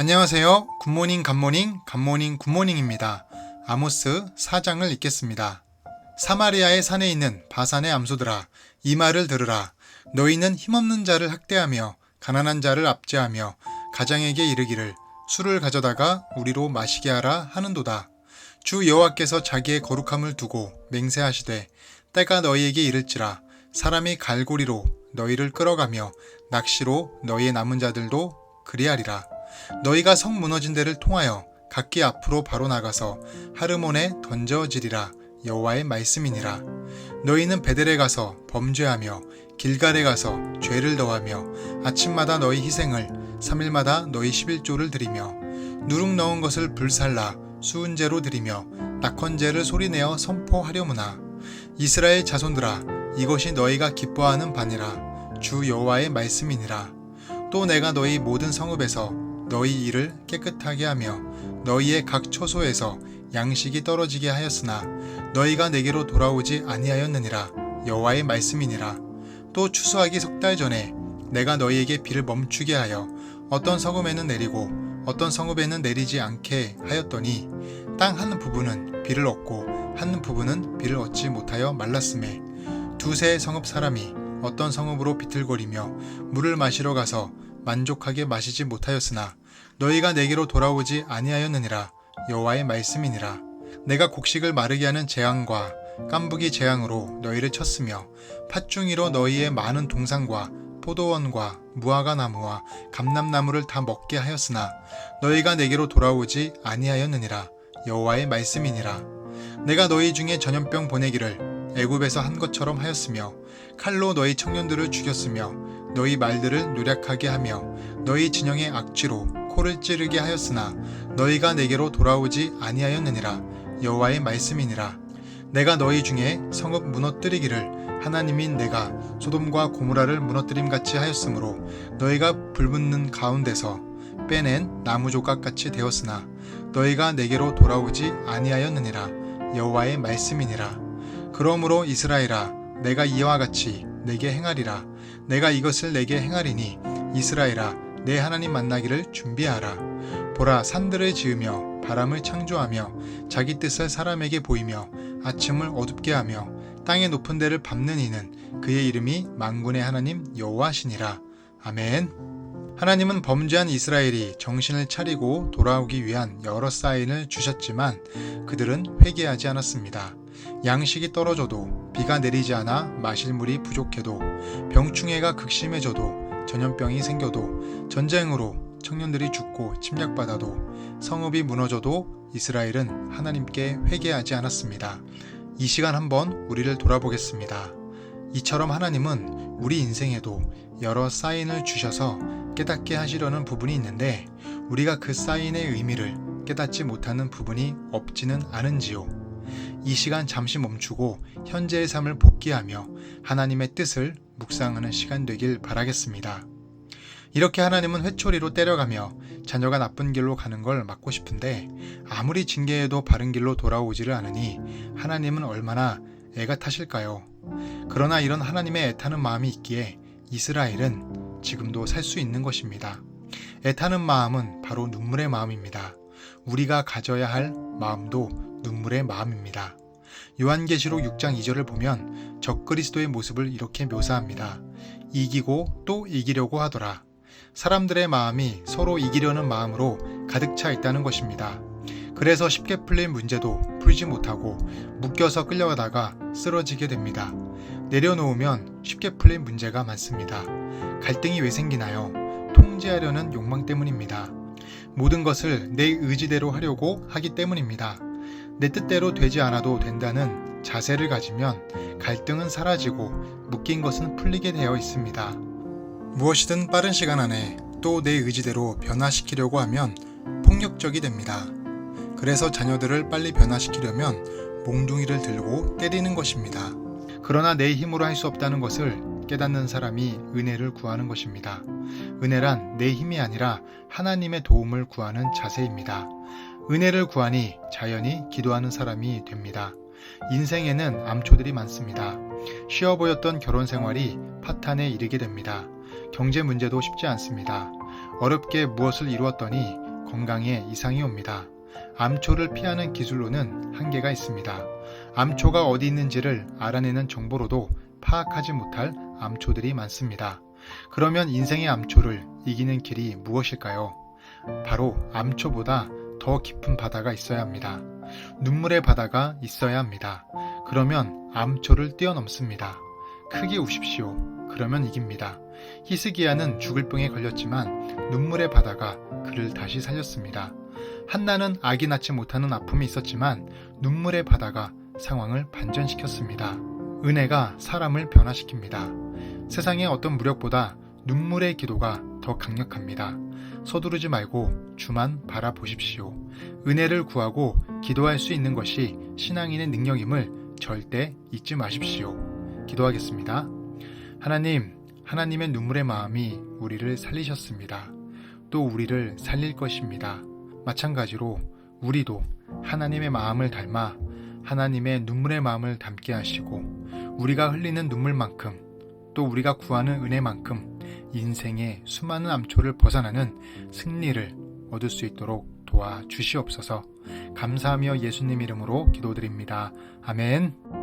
안녕하세요. 굿모닝 갓모닝 갓모닝 굿모닝입니다. 아모스 4장을 읽겠습니다. 사마리아의 산에 있는 바산의 암소들아 이 말을 들으라 너희는 힘없는 자를 학대하며 가난한 자를 압제하며 가장에게 이르기를 술을 가져다가 우리로 마시게 하라 하는도다. 주 여호와께서 자기의 거룩함을 두고 맹세하시되 때가 너희에게 이를지라 사람이 갈고리로 너희를 끌어가며 낚시로 너희의 남은 자들도 그리하리라. 너희가 성 무너진 데를 통하여 각기 앞으로 바로 나가서 하르몬에 던져지리라. 여호와의 말씀이니라. 너희는 베델에 가서 범죄하며 길갈에 가서 죄를 더하며 아침마다 너희 희생을 3일마다 너희 11조를 드리며 누룩 넣은 것을 불살라 수은제로 드리며 낙헌제를 소리내어 선포하려무나. 이스라엘 자손들아 이것이 너희가 기뻐하는 바니라. 주 여호와의 말씀이니라. 또 내가 너희 모든 성읍에서 너희 일을 깨끗하게 하며 너희의 각 처소에서 양식이 떨어지게 하였으나 너희가 내게로 돌아오지 아니하였느니라. 여호와의 말씀이니라. 또 추수하기 석 달 전에 내가 너희에게 비를 멈추게 하여 어떤 성읍에는 내리고 어떤 성읍에는 내리지 않게 하였더니 땅 한 부분은 비를 얻고 한 부분은 비를 얻지 못하여 말랐음에 두세 성읍 사람이 어떤 성읍으로 비틀거리며 물을 마시러 가서 만족하게 마시지 못하였으나 너희가 내게로 돌아오지 아니하였느니라. 여호와의 말씀이니라. 내가 곡식을 마르게 하는 재앙과 깐부기 재앙으로 너희를 쳤으며 팥중이로 너희의 많은 동산과 포도원과 무화과 나무와 감람나무를 다 먹게 하였으나 너희가 내게로 돌아오지 아니하였느니라. 여호와의 말씀이니라. 내가 너희 중에 전염병 보내기를 애굽에서 한 것처럼 하였으며 칼로 너희 청년들을 죽였으며 너희 말들을 누략하게 하며 너희 진영의 악취로 코를 찌르게 하였으나 너희가 내게로 돌아오지 아니하였느니라. 여호와의 말씀이니라. 내가 너희 중에 성읍 무너뜨리기를 하나님인 내가 소돔과 고무라를 무너뜨림 같이 하였으므로 너희가 불붙는 가운데서 빼낸 나무 조각 같이 되었으나 너희가 내게로 돌아오지 아니하였느니라. 여호와의 말씀이니라. 그러므로 이스라엘아 내가 이와 같이 내게 행하리라 내가 이것을 내게 행하리니 이스라엘아 내 하나님 만나기를 준비하라. 보라 산들을 지으며 바람을 창조하며 자기 뜻을 사람에게 보이며 아침을 어둡게 하며 땅의 높은 데를 밟는 이는 그의 이름이 만군의 하나님 여호와시니라. 아멘 하나님은 범죄한 이스라엘이 정신을 차리고 돌아오기 위한 여러 사인을 주셨지만 그들은 회개하지 않았습니다. 양식이 떨어져도 비가 내리지 않아 마실 물이 부족해도 병충해가 극심해져도 전염병이 생겨도 전쟁으로 청년들이 죽고 침략받아도 성읍이 무너져도 이스라엘은 하나님께 회개하지 않았습니다. 이 시간 한번 우리를 돌아보겠습니다. 이처럼 하나님은 우리 인생에도 여러 사인을 주셔서 깨닫게 하시려는 부분이 있는데 우리가 그 사인의 의미를 깨닫지 못하는 부분이 없지는 않은지요. 이 시간 잠시 멈추고 현재의 삶을 복귀하며 하나님의 뜻을 묵상하는 시간 되길 바라겠습니다. 이렇게 하나님은 회초리로 때려가며 자녀가 나쁜 길로 가는 걸 막고 싶은데 아무리 징계해도 바른 길로 돌아오지를 않으니 하나님은 얼마나 애가 타실까요? 그러나 이런 하나님의 애타는 마음이 있기에 이스라엘은 지금도 살 수 있는 것입니다. 애타는 마음은 바로 눈물의 마음입니다. 우리가 가져야 할 마음도 눈물의 마음입니다. 요한계시록 6장 2절을 보면 적그리스도의 모습을 이렇게 묘사합니다. 이기고 또 이기려고 하더라. 사람들의 마음이 서로 이기려는 마음으로 가득 차 있다는 것입니다. 그래서 쉽게 풀릴 문제도 풀지 못하고 묶여서 끌려가다가 쓰러지게 됩니다. 내려놓으면 쉽게 풀릴 문제가 많습니다. 갈등이 왜 생기나요? 통제하려는 욕망 때문입니다. 모든 것을 내 의지대로 하려고 하기 때문입니다. 내 뜻대로 되지 않아도 된다는 자세를 가지면 갈등은 사라지고 묶인 것은 풀리게 되어 있습니다. 무엇이든 빠른 시간 안에 또 내 의지대로 변화시키려고 하면 폭력적이 됩니다. 그래서 자녀들을 빨리 변화시키려면 몽둥이를 들고 때리는 것입니다. 그러나 내 힘으로 할 수 없다는 것을 깨닫는 사람이 은혜를 구하는 것입니다. 은혜란 내 힘이 아니라 하나님의 도움을 구하는 자세입니다. 은혜를 구하니 자연히 기도하는 사람이 됩니다. 인생에는 암초들이 많습니다. 쉬워 보였던 결혼 생활이 파탄에 이르게 됩니다. 경제 문제도 쉽지 않습니다. 어렵게 무엇을 이루었더니 건강에 이상이 옵니다. 암초를 피하는 기술로는 한계가 있습니다. 암초가 어디 있는지를 알아내는 정보로도 파악하지 못할 암초들이 많습니다. 그러면 인생의 암초를 이기는 길이 무엇일까요? 바로 암초보다 더 깊은 바다가 있어야 합니다. 눈물의 바다가 있어야 합니다. 그러면 암초를 뛰어넘습니다. 크게 우십시오. 그러면 이깁니다. 히스기야는 죽을 병에 걸렸지만 눈물의 바다가 그를 다시 살렸습니다. 한나는 아기 낳지 못하는 아픔이 있었지만 눈물의 바다가 상황을 반전시켰습니다. 은혜가 사람을 변화시킵니다. 세상의 어떤 무력보다 눈물의 기도가 더 강력합니다. 서두르지 말고 주만 바라보십시오. 은혜를 구하고 기도할 수 있는 것이 신앙인의 능력임을 절대 잊지 마십시오. 기도하겠습니다. 하나님, 하나님의 눈물의 마음이 우리를 살리셨습니다. 또 우리를 살릴 것입니다. 마찬가지로 우리도 하나님의 마음을 닮아 하나님의 눈물의 마음을 담게 하시고 우리가 흘리는 눈물만큼 또 우리가 구하는 은혜만큼 인생의 수많은 암초를 벗어나는 승리를 얻을 수 있도록 도와 주시옵소서 감사하며 예수님 이름으로 기도드립니다. 아멘.